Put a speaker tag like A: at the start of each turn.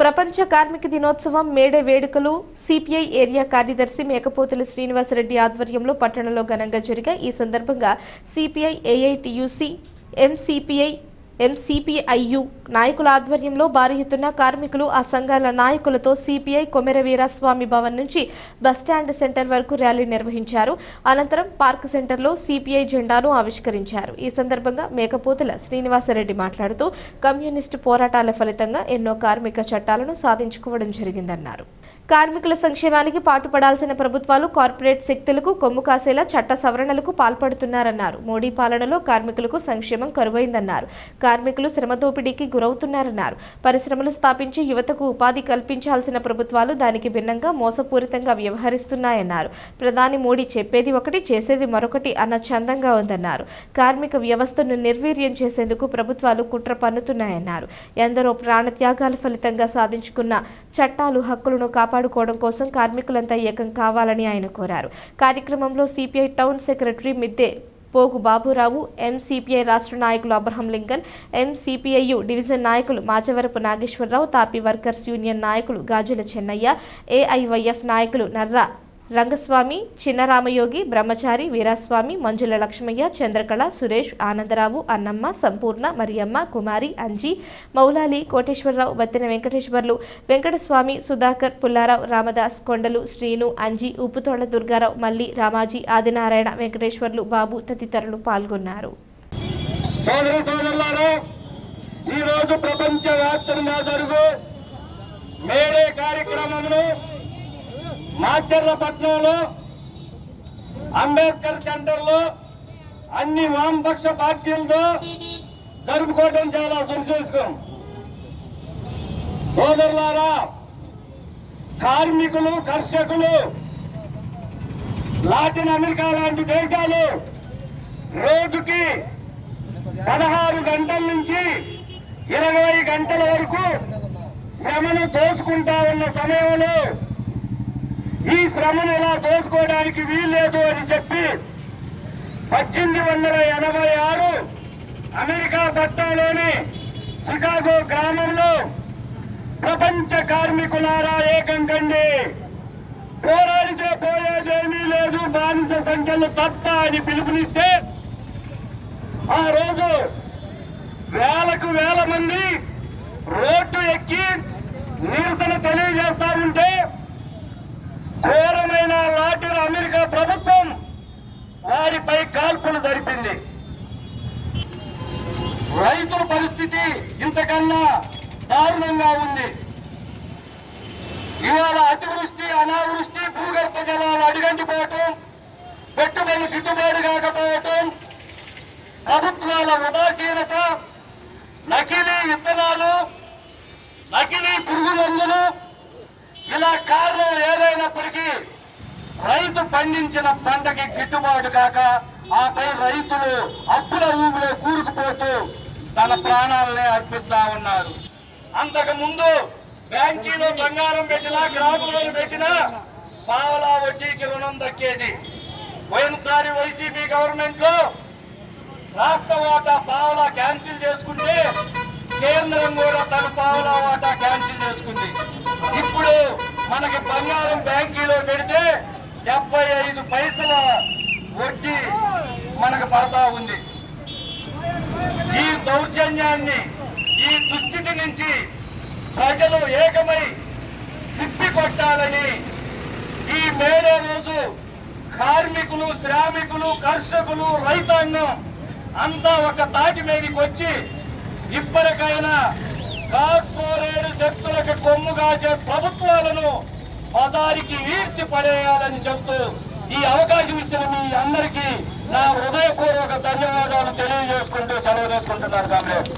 A: ప్రపంచ కార్మిక దినోత్సవం మేడే వేడుకలు సిపిఐ ఏరియా కార్యదర్శి మేకపోతుల శ్రీనివాసరెడ్డి ఆధ్వర్యంలో పట్టణంలో ఘనంగా జరిగా ఈ సందర్భంగా సిపిఐ ఏఐటియుసి ఎంసిపిఐ ఎంసిపిఐయు నాయకుల ఆధ్వర్యంలో భారీ ఎత్తున కార్మికులు ఆ సంఘాల నాయకులతో సిపిఐ కొమెరవీర స్వామి భవన్ నుంచి బస్టాండ్ సెంటర్ వరకు ర్యాలీ నిర్వహించారు. అనంతరం పార్క్ సెంటర్లో సిపిఐ జెండాను ఆవిష్కరించారు. ఈ సందర్భంగా మేకపోతుల శ్రీనివాసరెడ్డి మాట్లాడుతూ కమ్యూనిస్టు పోరాటాల ఫలితంగా ఎన్నో కార్మిక చట్టాలను సాధించుకోవడం జరిగిందన్నారు. కార్మికుల సంక్షేమానికి పాటుపడాల్సిన ప్రభుత్వాలు కార్పొరేట్ శక్తులకు కొమ్ము కాసేలా చట్ట సవరణలకు పాల్పడుతున్నారన్నారు. మోడీ పాలనలో కార్మికులకు సంక్షేమం కరువైందన్నారు. కార్మికులు శ్రమ దోపిడీకి గురవుతున్నారన్నారు. పరిశ్రమలు స్థాపించి యువతకు ఉపాధి కల్పించాల్సిన ప్రభుత్వాలు దానికి భిన్నంగా మోసపూరితంగా వ్యవహరిస్తున్నాయన్నారు. ప్రధాని మోడీ చెప్పేది ఒకటి చేసేది మరొకటి అన్న చందంగా ఉందన్నారు. కార్మిక వ్యవస్థను నిర్వీర్యం చేసేందుకు ప్రభుత్వాలు కుట్ర పన్నుతున్నాయన్నారు. ఎందరో ప్రాణత్యాగాల ఫలితంగా సాధించుకున్న చట్టాలు హక్కులను కాపాడుకోవడం కోసం కార్మికులంతా ఏకం కావాలని ఆయన కోరారు. కార్యక్రమంలో సిపిఐ టౌన్ సెక్రటరీ మిద్దె పోగు బాబురావు ఎంసీపీఐ రాష్ట్ర నాయకులు అబ్రహం లింకన్ ఎంసీపీఐయు డివిజన్ నాయకులు మాచవరపు నాగేశ్వరరావు తాపీ వర్కర్స్ యూనియన్ నాయకులు గాజుల చెన్నయ్య ఏఐవైఎఫ్ నాయకులు నర్రా రంగస్వామి చిన్నరామయోగి బ్రహ్మచారి వీరాస్వామి మంజుల లక్ష్మయ్య చంద్రకళ సురేష్ ఆనందరావు అన్నమ్మ సంపూర్ణ మరియమ్మ కుమారి అంజీ మౌలాలి కోటేశ్వరరావు బత్తిన వెంకటేశ్వర్లు వెంకటస్వామి సుధాకర్ పుల్లారావు రామదాస్ కొండలు శ్రీను అంజీ ఉప్పుతోళ్ళ దుర్గారావు మల్లి రామాజీ ఆదినారాయణ వెంకటేశ్వర్లు బాబు తదితరులు పాల్గొన్నారు.
B: ఈరోజు ప్రపంచ వ్యాప్తంగా జరుగు మేడే కార్యక్రమంలో మాచర్లపట్నంలో అంబేద్కర్ సెంటర్లో అన్ని వామపక్ష పార్టీలతో జరుపుకోవడం చాలా సంతోషకం సోదరులారా కార్మికులు కర్షకులు లాటిన్ అమెరికా లాంటి దేశాలు రోజుకి పదహారు గంటల నుంచి ఇరవై గంటల వరకు శ్రమను దోచుకుంటా ఉన్న సమయంలో ఈ శ్రమను ఇలా దోసుకోవడానికి వీల్లేదు అని చెప్పి పద్దెనిమిది వందల ఎనభై ఆరు అమెరికా పట్టణంలోని చికాగో గ్రామంలో ప్రపంచ కార్మికులారా ఏకం కండి. పోరాడితే పోయేదేమీ లేదు బానిస సంఖ్యలు తప్ప అని పిలుపునిస్తే ఆ రోజు వేలకు వేల మంది రోడ్డు ఎక్కి నిరసన తెలియజేస్తా ఉంటారు రైతుల పరిస్థితి ఇంతకన్నా దారుణంగా ఉంది. ఇవాళ అతివృష్టి అనావృష్టి భూగర్భ జలాలు అడిగంటిపోవటం పెట్టుబడి గిట్టుబాటు కాకపోవటం ప్రభుత్వాల ఉదాసీనత నకిలీ విత్తనాలు నకిలీ పురుగు మందులు ఇలా కారణం ఏదైనప్పటికీ రైతు పండించిన పంటకి గిట్టుబాటు కాక ఆపై రైతులు అప్పుల ఊబిలో కూరుకుపోతూ తన ప్రాణాలనే అర్పిస్తా ఉన్నారు. అంతకు ముందు బ్యాంకీలో బంగారం పెట్టినా గ్రాములను పెట్టినా పావలా వడ్డీకి రుణం దక్కేది. పోయినసారి వైసీపీ గవర్నమెంట్లో రాష్ట్ర వాటా పావలా క్యాన్సిల్ చేసుకుంటే కేంద్రం కూడా తన పావలా వాటా క్యాన్సిల్ చేసుకుంది. ఇప్పుడు మనకి బంగారం బ్యాంకీలో పెడితే డెబ్బై ఐదు పైసల వడ్డీ మనకు పడతా ఉంది. ఈ దౌర్జన్యాన్ని ఈ దుస్థితి నుంచి ప్రజలు ఏకమై తిప్పి కొట్టాలని ఈ మేడే రోజు కార్మికులు శ్రామికులు కర్షకులు రైతాంగం అంతా ఒక తాటి మీదకి వచ్చి ఇప్పటికైనా కార్పొరేట్ శక్తులకు కొమ్ము కాచే ప్రభుత్వాలను పదారికి ఈడ్చి పడేయాలని చెప్తూ ఈ అవకాశం ఇచ్చిన మీ అందరికీ నా హృదయపూర్వక ధన్యవాదాలు తెలియజేసుకుంటూ సెలవు తీసుకుంటున్నాను కామ్రేడ్.